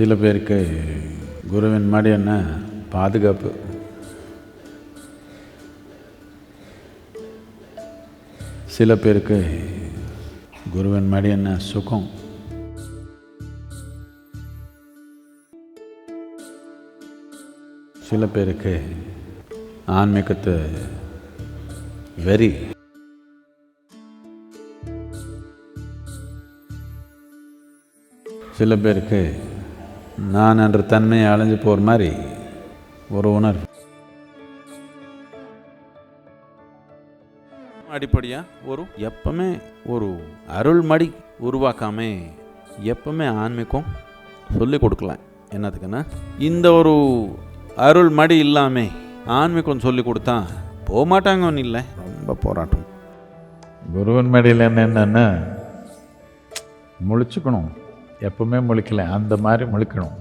சில பேருக்கு குருவின் மாதிரி என்ன? பாதுகாப்பு. சில பேருக்கு குருவின் மாதிரி என்ன? சுகம். சில பேருக்கு ஆன்மீகத்து வெறி. சில பேருக்கு நான் என்ற தன்மையை அலைஞ்சு போகிற மாதிரி ஒரு உணர்வு. அடிப்படையாக ஒரு? எப்பவுமே ஒரு அருள்மடி உருவாக்காம எப்பவுமே ஆன்மீகம் சொல்லி கொடுக்கலாம் என்னத்துக்குன்னா இந்த ஒரு அருள் மடி இல்லாம ஆன்மீகம் சொல்லி கொடுத்தா போக மாட்டாங்கன்னு இல்லை. ரொம்ப போராட்டம். குருவன் மடியில் என்ன என்னன்னா முழிச்சுக்கணும். எப்பவுமே முழிக்கல. அந்த மாதிரி முழிக்கணும்.